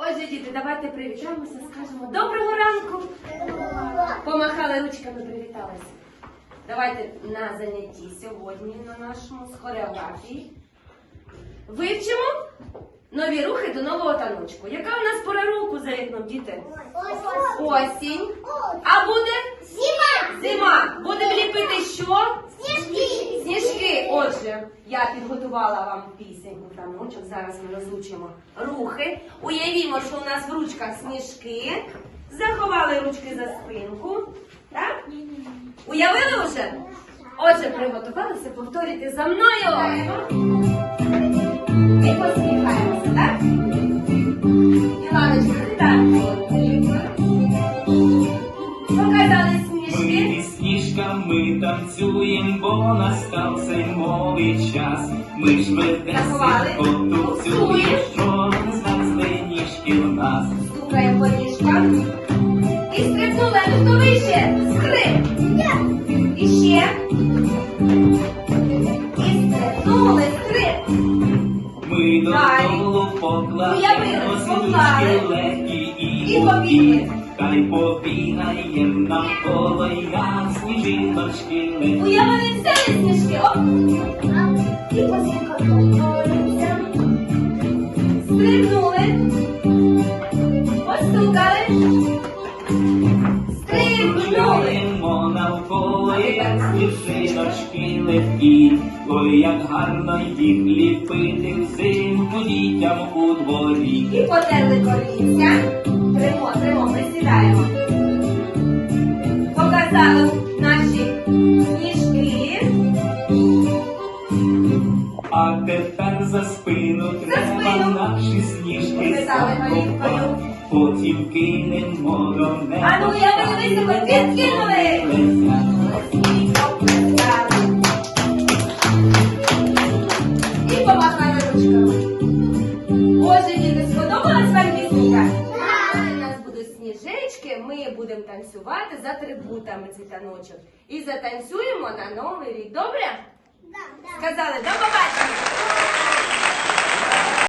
Отже, діти, давайте привітаємося, скажемо доброго ранку. Помахали ручками, привіталися. Давайте на занятті сьогодні на нашому з хореографії. Вивчимо нові рухи до нового таночку. Яка у нас пора року за вікном, діти? Осінь. А буде зима. Будемо ліпити що? Сніжки. Я підготувала вам пісеньку та ночок. Зараз ми розучимо рухи. Уявімо, що у нас в ручках сніжки. Заховали ручки за спинку. Так? Уявили вже? Отже, приготувалися повторюйте за мною. І посміхаємося, так? Сніжками танцюєм, бо настав зимовий час. Ми ж ведесенько танцюєм, що знайшли ніжки в нас. Стукаємо по ніжкам. І стрибнули, ну хто вище? Скрип. І ще. І стрибнули, скрип. Ми Далі. додолу покладемо Уявили, сніжки поклали. легкі і І побігли. Та й побігаєм навколо, як сніжиночки легкі. Уявили, взяли сніжки. Оп. І посміхалися. Стрибнули. Постукали. Навколо, як сніжиночки легкі. Ой, як гарно їх ліпити взимку дітям у дворі. І потерли колінця. Тримо, тримо, присідаємо. Показали наші сніжки. А тепер за спину треба спину. наші сніжки Показали Потім кинемо до неба. А ну, уявили, високо підкинули. І помахали ручками. Отже, діти, сподобалась вам? У нас будуть сніжечки, ми будемо танцювати за трибутами цвітаночок. І затанцюємо на новий рік. Добре? Сказали, до побачення!